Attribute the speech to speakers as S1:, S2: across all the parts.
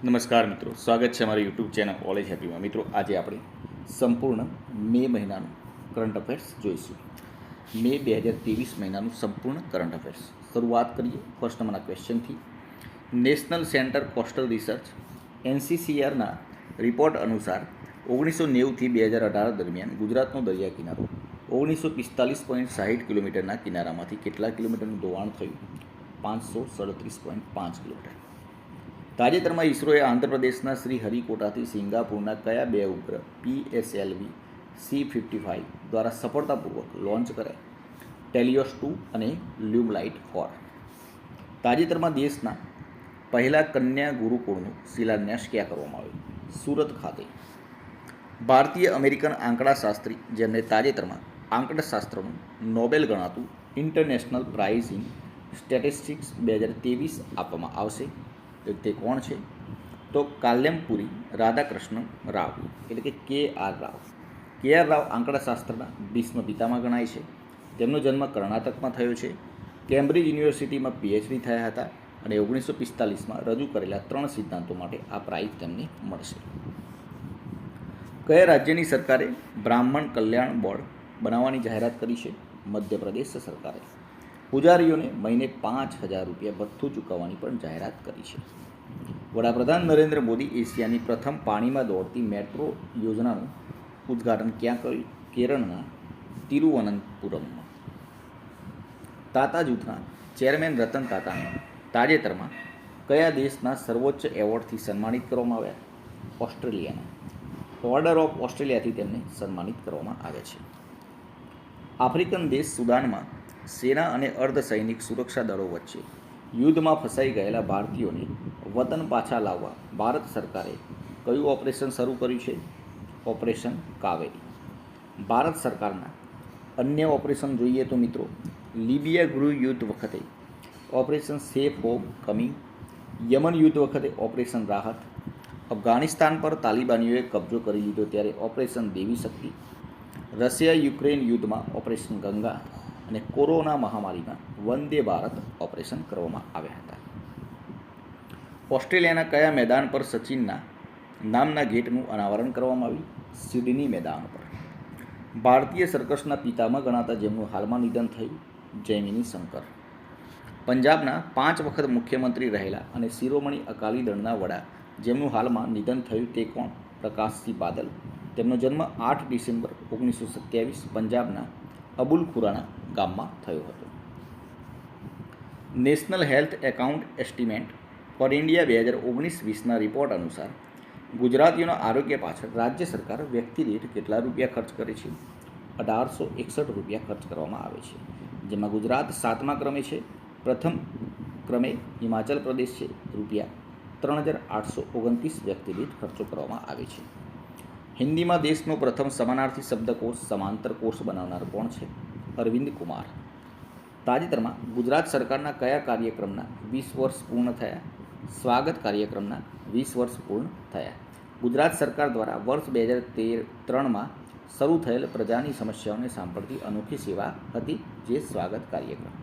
S1: નમસ્કાર મિત્રો, સ્વાગત છે અમારી યુટ્યુબ ચેનલ કોલેજ હેપીમાં મિત્રો, આજે આપણે સંપૂર્ણ મે મહિનાનું કરંટ અફેર્સ જોઈશું. મે બે હજાર ત્રેવીસ મહિનાનું સંપૂર્ણ કરંટ અફેર્સ શરૂઆત કરીએ ફર્સ્ટ નંબરના ક્વેશ્ચનથી નેશનલ સેન્ટર કોસ્ટલ રિસર્ચ એનસીસીઆરના રિપોર્ટ અનુસાર ઓગણીસો નેવુંથી બે હજાર અઢાર દરમિયાન ગુજરાતનો દરિયા કિનારો ઓગણીસો પિસ્તાલીસ પોઈન્ટ સાહીઠ કિલોમીટરના કિનારામાંથી કેટલા કિલોમીટરનું ધોવાણ થયું? પાંચસો સડત્રીસ પોઈન્ટ પાંચ કિલોમીટર. તાજેતરમાં ઇસરોએ આંધ્રપ્રદેશના શ્રી હરિકોટાથી સિંગાપુરના કયા બે ઉપગ્રહ પીએસએલવી સી ફિફ્ટી ફાઇવ દ્વારા સફળતાપૂર્વક લોન્ચ કર્યા? ટેલિયોસ ટુ અને લ્યુમલાઇટ ફોર. તાજેતરમાં દેશના પહેલા કન્યા ગુરુકુળનું શિલાન્યાસ ક્યાં કરવામાં આવ્યો? સુરત ખાતે. ભારતીય અમેરિકન આંકડાશાસ્ત્રી જેમને તાજેતરમાં આંકડાશાસ્ત્રનું નોબેલ ગણાતું ઇન્ટરનેશનલ પ્રાઇઝ ઇન સ્ટેટિસ્ટિક્સ બે હજાર ત્રેવીસ આપવામાં આવશે. તો કોણ છે? તો કાલ્યમપુરી રાધાકૃષ્ણ રાવ, એટલે કે K R Rao. K R Rao આંકડાશાસ્ત્રના ભીષ્મ પિતામાં ગણાય છે. તેમનો જન્મ કર્ણાટકમાં થયો છે. કેમ્બ્રિજ યુનિવર્સિટીમાં પીએચડી થયા હતા અને ઓગણીસો પિસ્તાલીસમાં રજૂ કરેલા ત્રણ સિદ્ધાંતો માટે આ પ્રાઇઝ તેમને મળશે. કયા રાજ્યની સરકારે બ્રાહ્મણ કલ્યાણ બોર્ડ બનાવવાની જાહેરાત કરી છે? મધ્યપ્રદેશ સરકારે. પૂજારીઓને મહિને પાંચ હજાર રૂપિયા ભથ્થું ચૂકવવાની પણ જાહેરાત કરી છે. વડાપ્રધાન નરેન્દ્ર મોદી એશિયાની પ્રથમ પાણીમાં દોડતી મેટ્રો યોજનાનું ઉદ્ઘાટન ક્યાં કર્યું? કેરળના તિરુવનંતપુરમમાં. તાતા જૂથના ચેરમેન રતન તાતાને તાજેતરમાં કયા દેશના સર્વોચ્ચ એવોર્ડથી સન્માનિત કરવામાં આવ્યા? ઓસ્ટ્રેલિયાના. ઓર્ડર ઓફ ઓસ્ટ્રેલિયાથી તેમને સન્માનિત કરવામાં આવે છે. આફ્રિકન દેશ સુદાનમાં સેના અને અર્ધ સૈનિક સુરક્ષા દળો વચ્ચે યુદ્ધમાં ફસાઈ ગયેલા ભારતીયોને વતન પાછા લાવવા ભારત સરકારે કયું ઓપરેશન શરૂ કર્યું છે? ઓપરેશન કાવેરી. ભારત સરકારના અન્ય ઓપરેશન જોઈએ તો મિત્રો, લિબિયા ગૃહ યુદ્ધ વખતે ઓપરેશન સેફ હોમ કમી, યમન યુદ્ધ વખતે ઓપરેશન રાહત, અફઘાનિસ્તાન પર તાલિબાનીઓએ કબજો કરી લીધો ત્યારે operation Devi Shakti Russia Ukraine યુદ્ધમાં ઓપરેશન ગંગા અને કોરોના મહામારીમાં વંદે ભારત ઓપરેશન કરવામાં આવ્યા હતા. ઓસ્ટ્રેલિયાના કયા મેદાન પર સચિનના નામના ગેટનું અનાવરણ કરવામાં આવ્યું? સિડની મેદાન પર. ભારતીય સર્કસના પિતામાં ગણાતા જેમનું હાલમાં નિધન થયું, જૈમિની શંકર. પંજાબના પાંચ વખત મુખ્યમંત્રી રહેલા અને શિરોમણી અકાલી દળના વડા જેમનું હાલમાં નિધન થયું તે કોણ? પ્રકાશસિંહ બાદલ. તેમનો જન્મ આઠ ડિસેમ્બર ઓગણીસો સત્યાવીસ પંજાબના અબુલ ખુરાણા ગામમાં થયો હતો. National health account estimate for India બે હજાર ઓગણીસ વીસના રિપોર્ટ અનુસાર ગુજરાતીઓના આરોગ્ય પાછળ રાજ્ય સરકાર વ્યક્તિ દીઠ કેટલા રૂપિયા ખર્ચ કરે છે? અઢારસો એકસઠ રૂપિયા ખર્ચ કરવામાં આવે છે. જેમાં ગુજરાત સાતમા ક્રમે છે, પ્રથમ ક્રમે હિમાચલ પ્રદેશ છે, રૂપિયા ત્રણ હજાર આઠસો ઓગણત્રીસ વ્યક્તિ દીઠ ખર્ચો કરવામાં આવે છે. હિન્દીમાં દેશનો પ્રથમ સમાનાર્થી શબ્દકોશ સમાંતર કોષ બનાવનાર કોણ છે? અરવિંદ કુમાર. તાજેતરમાં ગુજરાત સરકારના કયા કાર્યક્રમના વીસ વર્ષ પૂર્ણ થયા? સ્વાગત કાર્યક્રમના વીસ વર્ષ પૂર્ણ થયા. ગુજરાત સરકાર દ્વારા વર્ષ બે હજાર તેર ત્રણમાં શરૂ થયેલ પ્રજાની સમસ્યાઓને સાંભળતી અનોખી સેવા હતી જે સ્વાગત કાર્યક્રમ.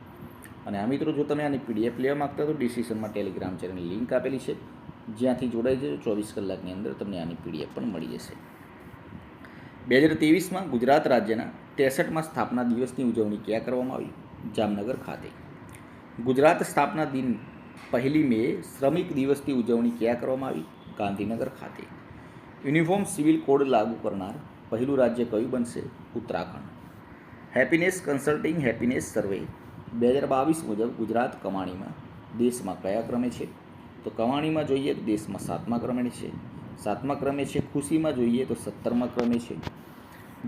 S1: અને આ મિત્રો, જો તમે આની પીડીએફ લેવા માગતા તો ડિસ્ક્રિપ્શનમાં ટેલિગ્રામ ચેનલની લિંક આપેલી છે. જ્યાંથી જોડાઈ જજો. ચોવીસ કલાકની અંદર તમને આની પીડીએફ પણ મળી જશે. બે હજાર ત્રેવીસમાં ગુજરાત રાજ્યના ત્રેસઠમાં સ્થાપના દિવસની ઉજવણી ક્યાં કરવામાં આવી? જામનગર ખાતે. ગુજરાત સ્થાપના દિન પહેલી મે શ્રમિક દિવસની ઉજવણી ક્યાં કરવામાં આવી? ગાંધીનગર ખાતે. યુનિફોર્મ સિવિલ કોડ લાગુ કરનાર પહેલું રાજ્ય કયું બનશે? Uttarakhand. Happiness consulting happiness survey. બે હજાર બાવીસ મુજબ ગુજરાત કમાણીમાં દેશમાં કયા ક્રમે છે? તો કમાણીમાં જોઈએ તો દેશમાં સાતમા ક્રમે છે. સાતમા ક્રમે છે ખુશીમાં જોઈએ તો સત્તરમા ક્રમે છે.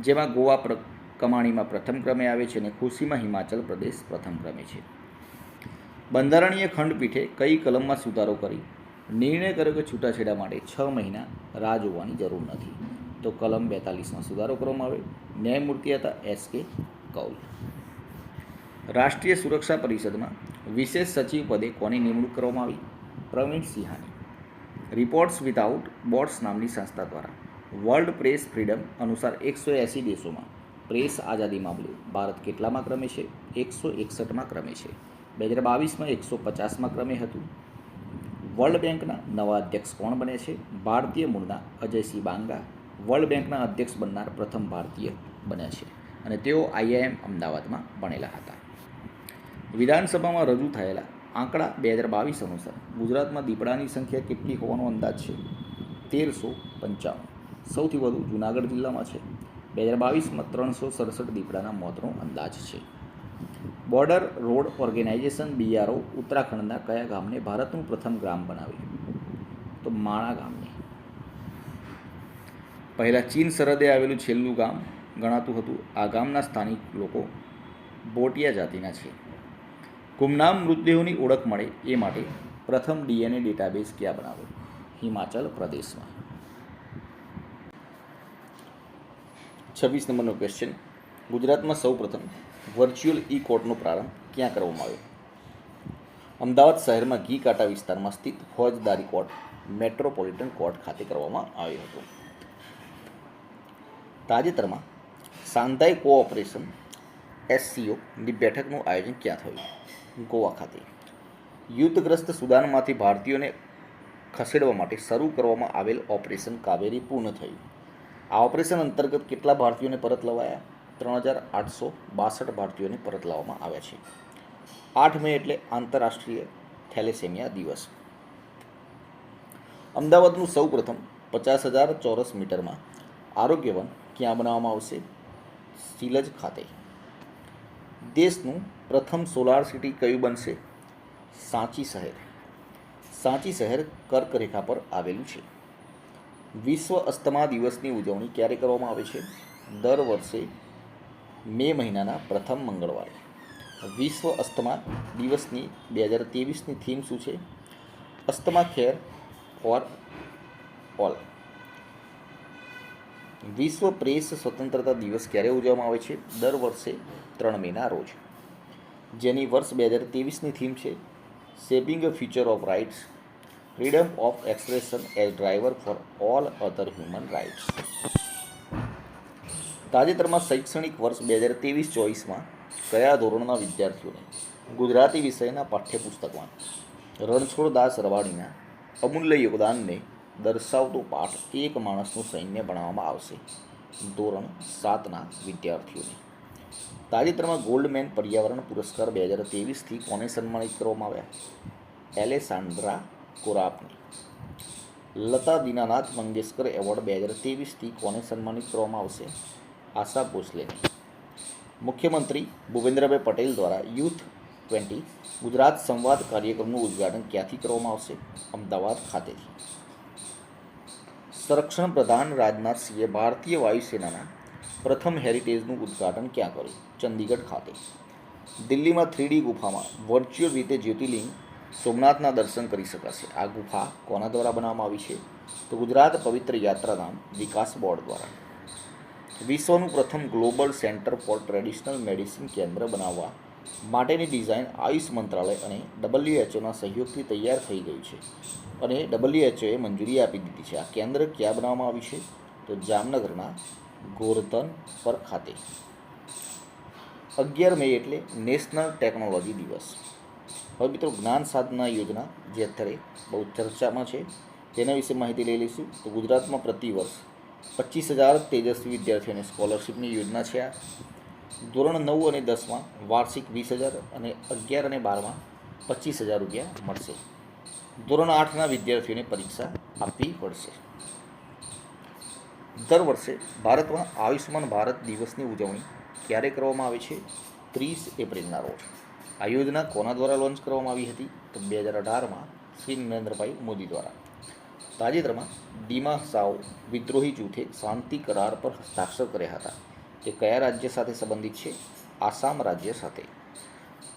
S1: જેમાં ગોવા પ્ર, કમાણીમાં પ્રથમ ક્રમે આવે છે અને ખુશીમાં હિમાચલ પ્રદેશ પ્રથમ ક્રમે છે. બંધારણીય ખંડપીઠે કઈ કલમમાં સુધારો કરી? નિર્ણય કર્યો કે છૂટાછેડા માટે છ મહિના રાહ જોવાની જરૂર નથી. તો કલમ બેતાલીસમાં સુધારો કરવામાં આવે. ન્યાયમૂર્તિ હતા એસ કે કૌલ. રાષ્ટ્રીય સુરક્ષા પરિષદમાં વિશેષ સચિવ પદે કોની નિમણૂક કરવામાં આવી? પ્રવીણ સિંહાની. રિપોર્ટ્સ વિધાઉટ બોર્ડ્સ નામની સંસ્થા દ્વારા. વર્લ્ડ પ્રેસ ફ્રીડમ અનુસાર એકસો એંસી દેશોમાં પ્રેસ આઝાદી મામલે ભારત કેટલામાં ક્રમે છે? એકસો એકસઠમાં ક્રમે છે. બે હજાર બાવીસમાં એકસો પચાસમાં ક્રમે હતું. વર્લ્ડ બેંકના નવા અધ્યક્ષ કોણ બને છે? ભારતીય મૂળના અજયસિંહ બાંગા. વર્લ્ડ બેંકના અધ્યક્ષ બનનાર પ્રથમ ભારતીય બન્યા છે અને તેઓ આઈઆઈએમ અમદાવાદમાં ભણેલા હતા. વિધાનસભામાં રજૂ થયેલા આંકડા બે હજાર બાવીસ અનુસાર ગુજરાતમાં દીપડાની સંખ્યા કેટલી હોવાનો અંદાજ છે? તેરસો પંચાવન સૌથી વધુ જુનાગઢ જિલ્લામાં છે. બે હજાર બાવીસમાં ત્રણસો સડસઠ દીપડાના મોતનો અંદાજ છે. બોર્ડર રોડ ઓર્ગેનાઇઝેશન બીઆરઓ ઉત્તરાખંડના કયા ગામને ભારતનું પ્રથમ ગ્રામ બનાવ્યું? તો માણા ગામને. પહેલાં ચીન સરહદે આવેલું છેલ્લું ગામ ગણાતું હતું. આ ગામના સ્થાનિક લોકો બોટિયા જાતિના છે. ગુમનામ મૃતદેહોની ઓળખ મળે એ માટે પ્રથમ ડીએનએ ડેટાબેઝ ક્યાં બનાવ્યો? હિમાચલ પ્રદેશમાં. છવ્વીસ નંબરનો ક્વેશ્ચન ગુજરાતમાં સૌપ્રથમ વર્ચ્યુઅલ ઈ કોર્ટનો પ્રારંભ ક્યાં કરવામાં આવ્યો? અમદાવાદ શહેરમાં ઘી કાંટા વિસ્તારમાં સ્થિત ફોજદારી કોર્ટ મેટ્રોપોલિટન કોર્ટ ખાતે કરવામાં આવ્યો હતો. તાજેતરમાં સાંધાઈ કોઓપરેશન એસસીઓની બેઠકનું આયોજન ક્યાં થયું? ગોવા ખાતે. યુદ્ધગ્રસ્ત સુદાનમાંથી ભારતીયોને ખસેડવા માટે શરૂ કરવામાં આવેલ ઓપરેશન કાવેરી પૂર્ણ થયું. આ ઓપરેશન અંતર્ગત કેટલા ભારતીયોને પરત લવાયા? ત્રણ હજાર આઠસો બાસઠ ભારતીયોને પરત લાવવામાં આવ્યા છે. આઠ મે એટલે આંતરરાષ્ટ્રીય થેલેસેમિયા દિવસ. અમદાવાદનું સૌપ્રથમ પચાસ હજાર ચોરસ મીટરમાં આરોગ્યવન ક્યાં બનાવવામાં આવશે? સિલજ ખાતે. દેશનું પ્રથમ સોલાર સિટી કયું બનશે? સાંચી શહેર. સાંચી શહેર કર્કરેખા પર આવેલું છે. વિશ્વ અસ્તમા દિવસની ઉજવણી ક્યારે કરવામાં આવે છે? દર વર્ષે મે મહિનાના પ્રથમ મંગળવારે. વિશ્વ અસ્તમા દિવસની બે હજાર ત્રેવીસની થીમ શું છે? અસ્તમા ખેર ફોર ઓલ વિશ્વ પ્રેસ સ્વતંત્રતા દિવસ ક્યારે ઉજવવામાં આવે છે? દર વર્ષે ત્રણ મેના રોજ. જેની વર્ષ બે હજાર ત્રેવીસની થીમ છે. Saving a future of rights freedom of expression as driver for all other human rights તાજેતરમાં શૈક્ષણિક વર્ષ બે હજાર ત્રેવીસ ચોવીસમાં કયા ધોરણના વિદ્યાર્થીઓને ગુજરાતી વિષયના પાઠ્યપુસ્તકમાં રણછોડ દાસ રવાડીના અમૂલ્ય યોગદાનને દર્શાવતો પાઠ એક માણસનું સૈન્ય ભણાવવામાં આવશે? ધોરણ સાતના વિદ્યાર્થીઓને. તાજેતરમાં ગોલ્ડમેન પર્યાવરણ પુરસ્કાર બે હજાર ત્રેવીસથી કોને સન્માનિત કરવામાં આવ્યા. એલેસાન્ડ્રા કોરાપને લતા દીનાનાથ મંગેશકર એવોર્ડ બે હજાર ત્રેવીસથી કોને સન્માનિત કરવામાં આવશે? આશા ભોસલેને મુખ્યમંત્રી ભૂપેન્દ્રભાઈ પટેલ દ્વારા યુથ ટ્વેન્ટી ગુજરાત સંવાદ કાર્યક્રમનું ઉદ્ઘાટન ક્યાંથી કરવામાં આવશે? અમદાવાદ ખાતેથી. સંરક્ષણ પ્રધાન રાજનાથસિંહે ભારતીય વાયુસેનાના પ્રથમ હેરિટેજનું ઉદ્ઘાટન ક્યાં કર્યું? ચંદીગઢ ખાતે. દિલ્હીમાં થ્રીડી ગુફામાં વર્ચ્યુઅલ રીતે જ્યોતિર્લિંગ સોમનાથના દર્શન કરી શકાશે. આ ગુફા કોના દ્વારા બનાવવામાં આવી છે? તો ગુજરાત પવિત્ર યાત્રાધામ વિકાસ બોર્ડ દ્વારા. વિશ્વનું પ્રથમ global centre for traditional medicine કેન્દ્ર બનાવવા માટેની ડિઝાઇન આયુષ મંત્રાલય અને ડબલ્યુએચઓના સહયોગથી તૈયાર થઈ ગઈ છે. અને ડબલ્યુએચઓએ મંજૂરી આપી દીધી છે. આ કેન્દ્ર ક્યાં બનાવવામાં આવ્યું છે? તો જામનગરના ગોરધન પર ખાતે. અગિયાર મે એટલે નેશનલ ટેકનોલોજી દિવસ. હવે મિત્રો, જ્ઞાન સાધના યોજના જે અત્યારે બહુ ચર્ચામાં છે, તેના વિશે માહિતી લઈ લઈશું. તો ગુજરાતમાં પ્રતિવર્ષ પચીસ હજાર તેજસ્વી વિદ્યાર્થીઓને સ્કોલરશિપની યોજના છે આ. ધોરણ નવ અને દસમાં વાર્ષિક વીસ હજાર અને અગિયાર અને બારમાં પચીસ હજાર રૂપિયા મળશે. ધોરણ આઠના વિદ્યાર્થીઓને પરીક્ષા આપવી પડશે. દર વર્ષે ભારતમાં આયુષ્યમાન ભારત દિવસની ઉજવણી ક્યારે કરવામાં આવે છે? ત્રીસ એપ્રિલના રોજ. આ યોજના કોના દ્વારા લોન્ચ કરવામાં આવી હતી તો બે હજાર અઢારમાં શ્રી નરેન્દ્રભાઈ મોદી દ્વારા. તાજેતરમાં ડીમા સાવ વિદ્રોહી જૂથે શાંતિ કરાર પર હસ્તાક્ષર કર્યા હતા તે કયા રાજ્ય સાથે સંબંધિત છે? આસામ રાજ્ય સાથે.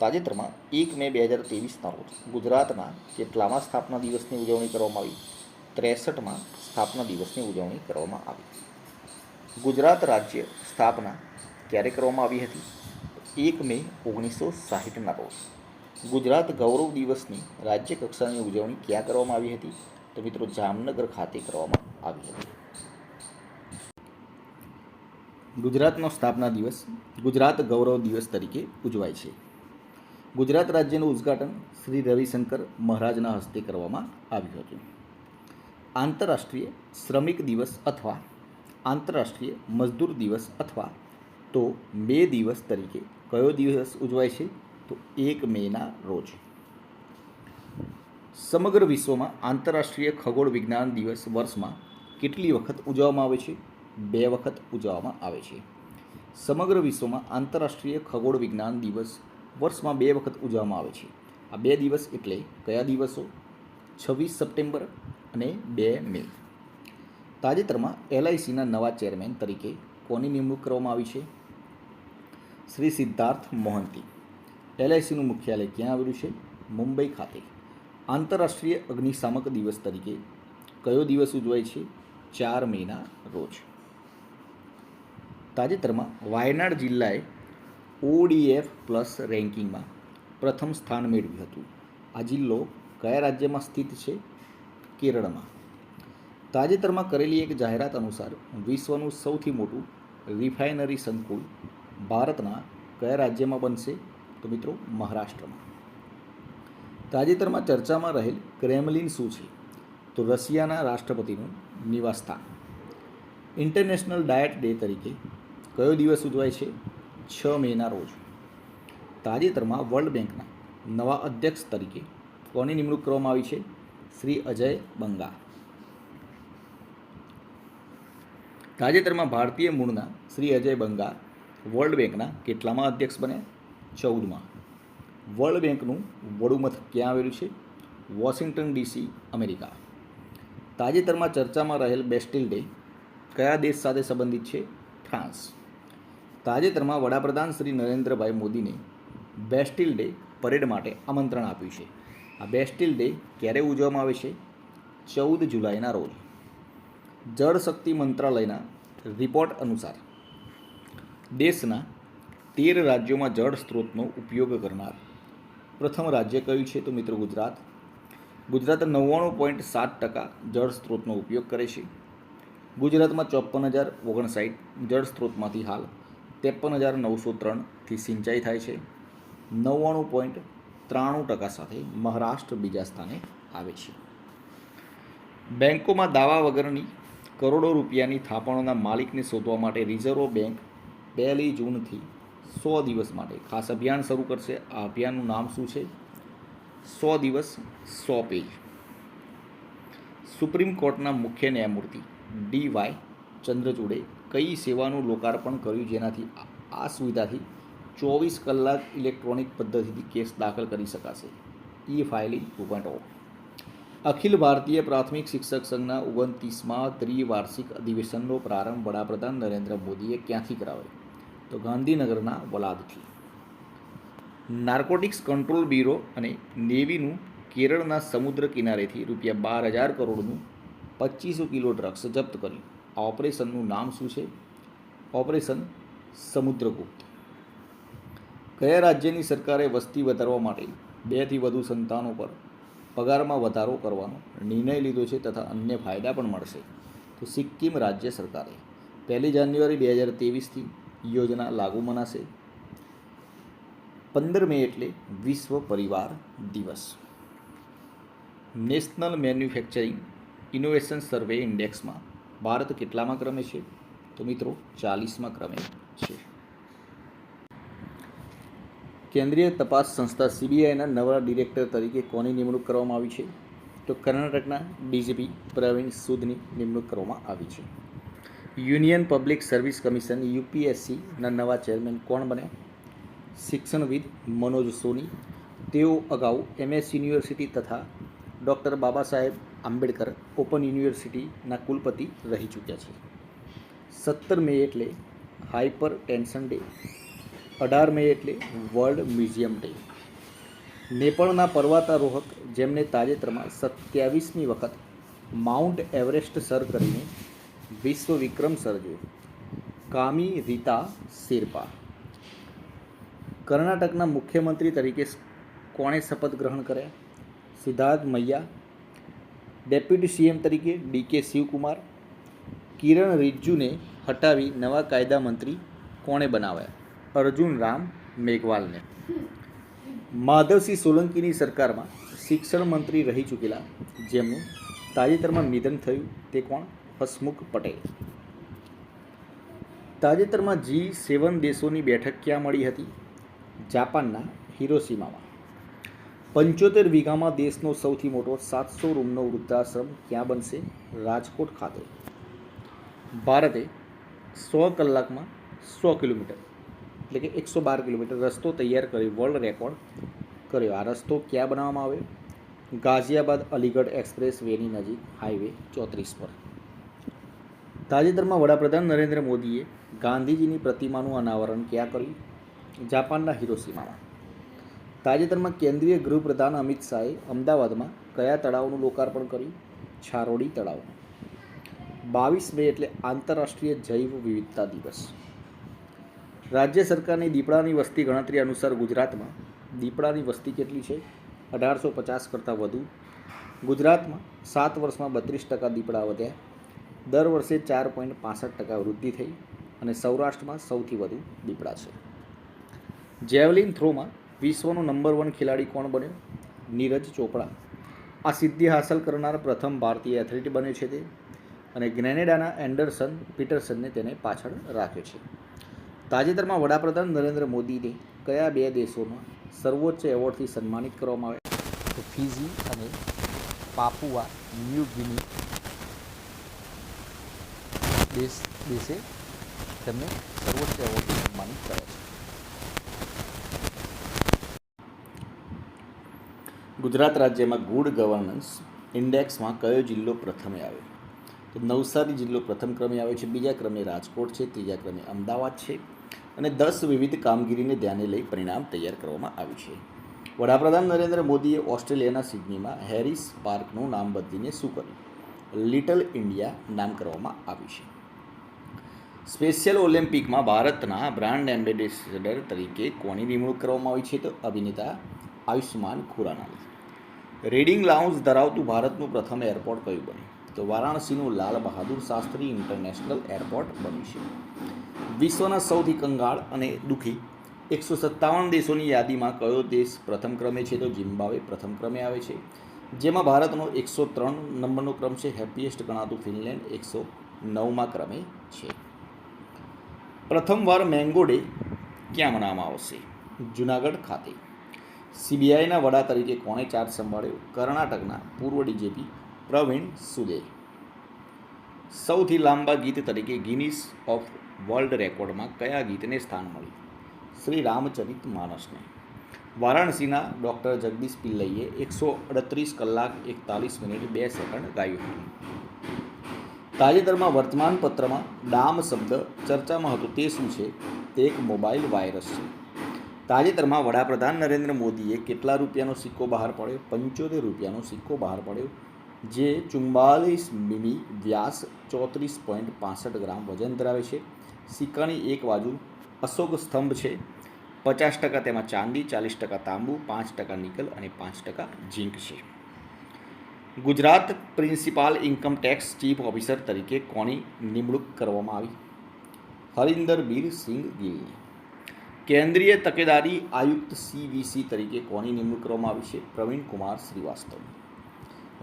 S1: તાજેતરમાં એક મે બે હજાર ત્રેવીસના રોજ ગુજરાતના કેટલામાં સ્થાપના દિવસની ઉજવણી કરવામાં આવી, ત્રેસઠમાં સ્થાપના દિવસની ઉજવણી કરવામાં આવી. ગુજરાત રાજ્ય સ્થાપના ક્યારે કરવામાં આવી હતી? એક મે ઓગણીસો સાહીઠના રોજ ગુજરાત ગૌરવ દિવસની રાજ્ય કક્ષાની ઉજવણી ક્યાં કરવામાં આવી હતી તો મિત્રો જામનગર ખાતે કરવામાં આવી હતી. ગુજરાતનો સ્થાપના દિવસ ગુજરાત ગૌરવ દિવસ તરીકે ઉજવાય છે. ગુજરાત રાજ્યનું ઉદ્ઘાટન શ્રી રવિશંકર મહારાજના હસ્તે કરવામાં આવ્યું હતું. આંતરરાષ્ટ્રીય શ્રમિક દિવસ અથવા આંતરરાષ્ટ્રીય મજદૂર દિવસ અથવા તો બે દિવસ તરીકે કયો દિવસ ઉજવાય છે? તો એક મેના રોજ. સમગ્ર વિશ્વમાં આંતરરાષ્ટ્રીય ખગોળ વિજ્ઞાન દિવસ વર્ષમાં કેટલી વખત ઉજવવામાં આવે છે? બે વખત ઉજવવામાં આવે છે. સમગ્ર વિશ્વમાં આંતરરાષ્ટ્રીય ખગોળ વિજ્ઞાન દિવસ વર્ષમાં બે વખત ઉજવવામાં આવે છે. આ બે દિવસ એટલે કયા દિવસો? છવ્વીસ સપ્ટેમ્બર અને બે મે. તાજેતરમાં એલઆઈસીના નવા ચેરમેન તરીકે કોની નિમણૂક કરવામાં આવી છે? શ્રી સિદ્ધાર્થ મોહંતી. એલઆઈસીનું મુખ્યાલય ક્યાં આવેલું છે? મુંબઈ ખાતે. આંતરરાષ્ટ્રીય અગ્નિશામક દિવસ તરીકે કયો દિવસ ઉજવાય છે? ચાર મેના રોજ. તાજેતરમાં વાયનાડ જિલ્લાએ ઓડીએફ પ્લસ રેન્કિંગમાં પ્રથમ સ્થાન મેળવ્યું હતું. આ જિલ્લો કયા રાજ્યમાં સ્થિત છે? કેરળમાં. તાજેતરમાં કરેલી એક જાહેરાત અનુસાર વિશ્વનું સૌથી મોટું રિફાઇનરી સંકુલ ભારતના કયા રાજ્યમાં બનશે? તો મિત્રો, મહારાષ્ટ્રમાં. તાજેતરમાં ચર્ચામાં રહેલ ક્રેમલિન શું છે? તો રશિયાના રાષ્ટ્રપતિનું નિવાસસ્થાન. ઇન્ટરનેશનલ ડાયટ ડે તરીકે કયો દિવસ ઉજવાય છે? છ મેના રોજ. તાજેતરમાં વર્લ્ડ બેંકના નવા અધ્યક્ષ તરીકે કોની નિમણૂક કરવામાં આવી છે? શ્રી અજય બંગા. તાજેતરમાં ભારતીય મૂળના શ્રી અજય બંગા વર્લ્ડ બેંકના કેટલામાં અધ્યક્ષ બન્યા? ચૌદમાં. વર્લ્ડ બેંકનું વડું મથક ક્યાં આવેલું છે? Washington DC, America. તાજેતરમાં ચર્ચામાં રહેલ બેસ્ટિલ ડે કયા દેશ સાથે સંબંધિત છે? ફ્રાન્સ. તાજેતરમાં વડાપ્રધાન શ્રી નરેન્દ્રભાઈ મોદીને બેસ્ટિલ ડે પરેડ માટે આમંત્રણ આપ્યું છે. આ બેસ્ટિલ ડે ક્યારે ઉજવવામાં આવે છે? ચૌદ જુલાઈના રોજ. જળ શક્તિ મંત્રાલયના રિપોર્ટ અનુસાર. દેશના તેર રાજ્યોમાં જળ સ્ત્રોતનો ઉપયોગ કરનાર. પ્રથમ રાજ્ય કયું છે તો મિત્રો ગુજરાત. ગુજરાત નવ્વાણું પોઈન્ટ સાત ટકા જળ સ્ત્રોતનો ઉપયોગ કરે છે. ગુજરાતમાં ચોપન હજાર ઓગણસાઠ જળ સ્ત્રોતમાંથી હાલ ત્રેપન હજાર નવસો ત્રણથી સિંચાઈ થાય છે. નવ્વાણું પોઈન્ટ ત્રાણું ટકા સાથે મહારાષ્ટ્ર બીજા સ્થાને આવે છે. બેન્કોમાં દાવા વગરની કરોડો રૂપિયાની થાપણોના માલિકને શોધવા માટે રિઝર્વ બેંક પહેલી જૂનથી સો દિવસ માટે ખાસ અભિયાન શરૂ કરશે. આ અભિયાનનું નામ શું છે? સો દિવસ સો પેજ. સુપ્રીમ કોર્ટના મુખ્ય ન્યાયમૂર્તિ ડી વાય ચંદ્રચૂડે કઈ સેવાનું લોકાર્પણ કર્યું જેનાથી આ- સુવિધાથી ચોવીસ કલાક ઇલેક્ટ્રોનિક પદ્ધતિથી કેસ દાખલ કરી શકાશે? ઈ ફાઇલિંગ ટુ પોઈન્ટ અખિલ ભારતીય પ્રાથમિક શિક્ષક સંઘના ઓગણત્રીસમાં ત્રિવાર્ષિક અધિવેશનનો પ્રારંભ વડાપ્રધાન નરેન્દ્ર મોદીએ ક્યાંથી કરાવ્યો? તો ગાંધીનગરના વલાદથી. નાર્કોટિક્સ કંટ્રોલ બ્યુરો અને નેવીનું કેરળના સમુદ્ર કિનારેથી રૂપિયા બાર હજાર કરોડનું પચીસો કિલો ડ્રગ્સ જપ્ત કર્યું. આ ઓપરેશનનું નામ શું છે? ઓપરેશન સમુદ્રગુપ્ત. કયા રાજ્યની સરકારે વસ્તી વધારવા માટે બેથી વધુ સંતાનો પર પગારમાં વધારો કરવાનો નિર્ણય લીધો છે તથા અન્ય ફાયદા પણ મળશે? તો સિક્કિમ રાજ્ય સરકારે પહેલી જાન્યુઆરી બે હજાર ત્રેવીસથી યોજના લાગુ મનાશે. પંદર મે એટલે વિશ્વ પરિવાર દિવસ. નેશનલ મેન્યુફેક્ચરિંગ ઇનોવેશન સર્વે ઇન્ડેક્સમાં ભારત કેટલામાં ક્રમે છે? તો મિત્રો, ચાલીસમાં ક્રમે છે. કેન્દ્રીય તપાસ સંસ્થા સીબીઆઈના નવા ડિરેક્ટર તરીકે કોની નિમણૂક કરવામાં આવી છે? તો કર્ણાટકના ડીજીપી પ્રવીણ સૂદની નિમણૂક કરવામાં આવી છે. યુનિયન પબ્લિક સર્વિસ કમિશન, યુપીએસસીના નવા ચેરમેન કોણ બન્યા શિક્ષણવિદ મનોજ સોની. તેઓ અગાઉ એમએસ યુનિવર્સિટી તથા ડૉક્ટર બાબા સાહેબ આંબેડકર ઓપન યુનિવર્સિટીના કુલપતિ રહી ચૂક્યા છે. સત્તર મે એટલે હાઇપર ટેન્શન ડે. અઢાર મે એટલે વર્લ્ડ મ્યુઝિયમ ડે. નેપાળના પર્વતારોહક જેમને તાજેતરમાં સત્યાવીસમી વખત માઉન્ટ એવરેસ્ટ સર કરીને વિશ્વ વિક્રમ સર્જ્યો કામી રીતા શેરપા. કર્ણાટકના મુખ્યમંત્રી તરીકે કોણે શપથ ગ્રહણ કર્યા? સિદ્ધાર્થ મૈયા. ડેપ્યુટી સીએમ તરીકે ડીકે શિવકુમાર. કિરણ રિજ્જુને હટાવી નવા કાયદા મંત્રી કોણે બનાવ્યા? અર્જુન રામ મેઘવાલને. માધવસિંહ સોલંકીની સરકારમાં શિક્ષણ મંત્રી રહી ચૂકેલા. જેમનું તાજેતરમાં નિધન થયું તે કોણ? હસમુખ પટેલ. તાજેતરમાં જી સેવન દેશોની બેઠક ક્યાં મળી હતી? જાપાનના હિરોશીમામાં. પંચોતેર વીઘામાં દેશનો સૌથી મોટો સાતસો રૂમનો વૃદ્ધાશ્રમ ક્યાં બનશે? રાજકોટ ખાતે. ભારતે સો કલાકમાં સો કિલોમીટર, એટલે કે એકસો બાર કિલોમીટર રસ્તો તૈયાર કરી વર્લ્ડ રેકોર્ડ કર્યો. આ રસ્તો ક્યાં બનાવવામાં આવ્યો? ગાઝિયાબાદ અલીગઢ એક્સપ્રેસ વેની નજીક હાઈવે ચોત્રીસ પર. તાજેતરમાં વડાપ્રધાન નરેન્દ્ર મોદીએ ગાંધીજીની પ્રતિમાનું અનાવરણ ક્યાં કર્યું? જાપાનના હિરોસીમામાં તાજેતરમાં કેન્દ્રીય ગૃહપ્રધાન અમિત શાહે અમદાવાદમાં કયા તળાવનું લોકાર્પણ કર્યું? છારોડી તળાવનું બાવીસ મે એટલે આંતરરાષ્ટ્રીય જૈવ વિવિધતા દિવસ. રાજ્ય સરકારની દીપડાની વસ્તી ગણતરી અનુસાર ગુજરાતમાં દીપડાની વસ્તી કેટલી છે? અઢારસો પચાસ કરતાં વધુ. ગુજરાતમાં સાત વર્ષમાં બત્રીસ ટકા દીપડા વધ્યા. દર વર્ષે ચાર પોઈન્ટ પાસઠ ટકા વૃદ્ધિ થઈ અને સૌરાષ્ટ્રમાં સૌથી વધુ દીપડા છે. જેવલિન થ્રોમાં વિશ્વનો નંબર વન ખેલાડી કોણ બન્યો? નીરજ ચોપડા. આ સિદ્ધિ હાંસલ કરનાર પ્રથમ ભારતીય એથ્લેટ બને છે તે અને ગ્રેનેડાના એન્ડરસન પીટરસનને તેને પાછળ રાખ્યો છે. તાજેતરમાં વડાપ્રધાન નરેન્દ્ર મોદીને કયા બે દેશોમાં સર્વોચ્ચ એવોર્ડથી સન્માનિત કરવામાં આવ્યા? તો ફિઝી અને પાપુઆ ન્યૂ ગિની દેશ દેશે તેમને સર્વોચ્ચ એવોર્ડથી સન્માનિત કર્યા છે. ગુજરાત રાજ્યમાં ગુડ ગવર્નન્સ ઇન્ડેક્સમાં કયો જિલ્લો પ્રથમે આવ્યો? તો નવસારી જિલ્લો પ્રથમ ક્રમે આવ્યો છે, બીજા ક્રમે રાજકોટ છે, ત્રીજા ક્રમે અમદાવાદ છે અને દસ વિવિધ કામગીરીને ધ્યાને લઈ પરિણામ તૈયાર કરવામાં આવ્યું છે. વડાપ્રધાન નરેન્દ્ર મોદીએ ઓસ્ટ્રેલિયાના સિડનીમાં હેરિસ પાર્કનું નામ બદલીને શું કર્યું? લિટલ ઇન્ડિયા નામ કરવામાં આવ્યું છે. સ્પેશિયલ ઓલિમ્પિકમાં ભારતના બ્રાન્ડ એમ્બેસેડર તરીકે કોની નિમણૂક કરવામાં આવી છે તો અભિનેતા આયુષ્માન ખુરાના રીડિંગ લાઉન્જ ધરાવતું ભારતનું પ્રથમ એરપોર્ટ કયું બન્યું? તો વારાણસીનું લાલ બહાદુર શાસ્ત્રી ઇન્ટરનેશનલ એરપોર્ટ બન્યું છે. વિશ્વના સૌથી કંગાળ અને દુઃખી એકસો સત્તાવન દેશોની યાદીમાં કયો દેશ પ્રથમ ક્રમે છે તો ઝિમ્બાવે પ્રથમ ક્રમે આવે છે. જેમાં ભારતનો એકસો ત્રણ નંબરનો ક્રમ છે હેપીએસ્ટ ગણાતું ફિનલેન્ડ એકસો નવમાં ક્રમે છે. પ્રથમવાર મેંગો ડે ક્યાં મનાવવામાં આવશે? જુનાગઢ ખાતે. સીબીઆઈના વડા તરીકે કોણે ચાર્જ સંભાળ્યો? કર્ણાટકના પૂર્વ ડીજીપી પ્રવીણ સુદે સૌથી લાંબા ગીત તરીકે ગિનિસ ઓફ વર્લ્ડ રેકોર્ડમાં કયા ગીતને સ્થાન મળ્યું? શ્રી રામચરિત માનસને વારાણસીના ડૉક્ટર જગદીશ પિલ્લઈએ એકસો અડત્રીસ કલાક એકતાલીસ મિનિટ બે સેકન્ડ ગાયું હતું. તાજેતરમાં વર્તમાનપત્રમાં ડામ શબ્દ ચર્ચામાં હતો. તે શું છે? તે એક મોબાઈલ વાયરસ છે. તાજેતરમાં વડાપ્રધાન નરેન્દ્ર મોદીએ કેટલા રૂપિયાનો સિક્કો બહાર પાડ્યો? પંચોતેર રૂપિયાનો સિક્કો બહાર પાડ્યો, જે ચુમ્બાલીસ મીમી વ્યાસ ચોત્રીસ પોઈન્ટ પાસઠ ગ્રામ વજન ધરાવે છે. સિક્કાની એક બાજુ અશોક સ્તંભ છે. પચાસ ટકા તેમાં ચાંદી, ચાલીસ ટકા તાંબુ, પાંચ ટકા નિકલ અને પાંચ ટકા ઝીંક છે. Gujarat principal income tax chief officer તરીકે કોની નિમણૂક કરવામાં આવી? હરિન્દર બીર સિંઘ ગિલની કેન્દ્રીય તકેદારી આયુક્ત સીવીસી તરીકે કોની નિમણૂક કરવામાં આવી છે? પ્રવીણ કુમાર શ્રીવાસ્તવ.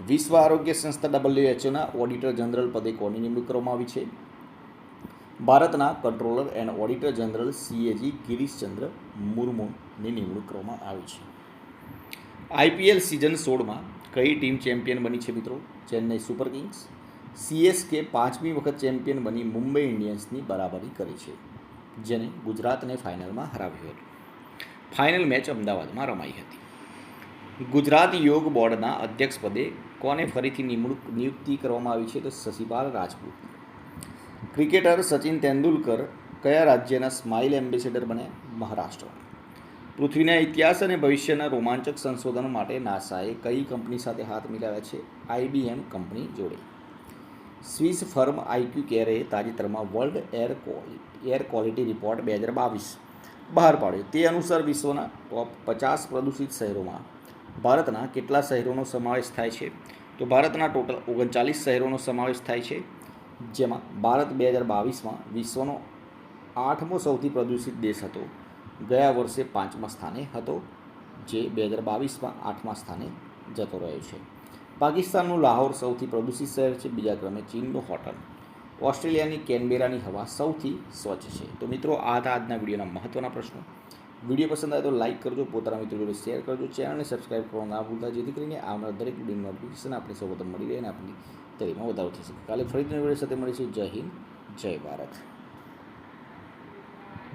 S1: વિશ્વ આરોગ્ય સંસ્થા ડબલ્યુએચઓના ઓડિટર જનરલ પદે કોની નિમણૂક કરવામાં આવી છે? ભારતના controller and auditor general CAG Girish Chandra મુર્મુની નિમણૂક કરવામાં આવી છે. આઈપીએલ સિઝન સોળમાં કઈ ટીમ ચેમ્પિયન બની છે મિત્રો? Chennai super Kings. સીએસકે પાંચમી વખત ચેમ્પિયન બની મુંબઈ ઇન્ડિયન્સની બરાબરી કરી છે, જેને ગુજરાતને ફાઇનલમાં હરાવ્યું હતું. ફાઇનલ મેચ અમદાવાદમાં રમાઈ હતી. ગુજરાત યોગ બોર્ડના અધ્યક્ષપદે કોને ફરીથી નિમણૂક નિયુક્તિ કરવામાં આવી છે તો શશીપાલ રાજપૂત ક્રિકેટર સચિન તેંડુલકર કયા રાજ્યના સ્માઇલ એમ્બેસેડર બન્યા? મહારાષ્ટ્ર પૃથ્વીના ઇતિહાસ અને ભવિષ્યના રોમાંચક સંશોધન માટે નાસાએ કઈ કંપની સાથે હાથ મિલાવ્યા છે? આઈબીએમ કંપની જોડે. સ્વિસ ફર્મ આઈક્યુ કેરે તાજેતરમાં world air quality air quality report બે હજાર બાવીસ બહાર પાડ્યો. તે અનુસાર વિશ્વના ટોપ પચાસ પ્રદૂષિત શહેરોમાં ભારતના કેટલા શહેરોનો સમાવેશ થાય છે? તો ભારતના ટોટલ ઓગણચાલીસ શહેરોનો સમાવેશ થાય છે, જેમાં ભારત બે હજાર બાવીસમાં વિશ્વનો આઠમો સૌથી પ્રદૂષિત દેશ હતો. ગયા વર્ષે પાંચમા સ્થાને હતો, જે બે હજાર બાવીસમાં આઠમા સ્થાને જતો રહ્યો છે. પાકિસ્તાનનું લાહોર સૌથી પ્રદૂષિત શહેર છે, બીજા ક્રમે ચીનનું હોટલ. ઓસ્ટ્રેલિયાની કેનબેરાની હવા સૌથી સ્વચ્છ છે. તો મિત્રો, આ હતા આજના વિડીયોના મહત્ત્વના પ્રશ્નો. વીડિયો પસંદ આવે તો લાઇક કરજો, પોતાના મિત્રો જોડે શેર કરજો, ચેનલને સબસ્ક્રાઇબ કરવાનું ના ભૂલતા, જેથી કરીને આવનાર દરેક વીડિયો નોટિફિકેશન આપણે સૌ મળી રહે અને આપણી તૈયારીમાં વધારો થઈ શકે. કાલે ફરીથી વીડિયો સાથે મળીશું. જય હિન્દ, જય ભારત.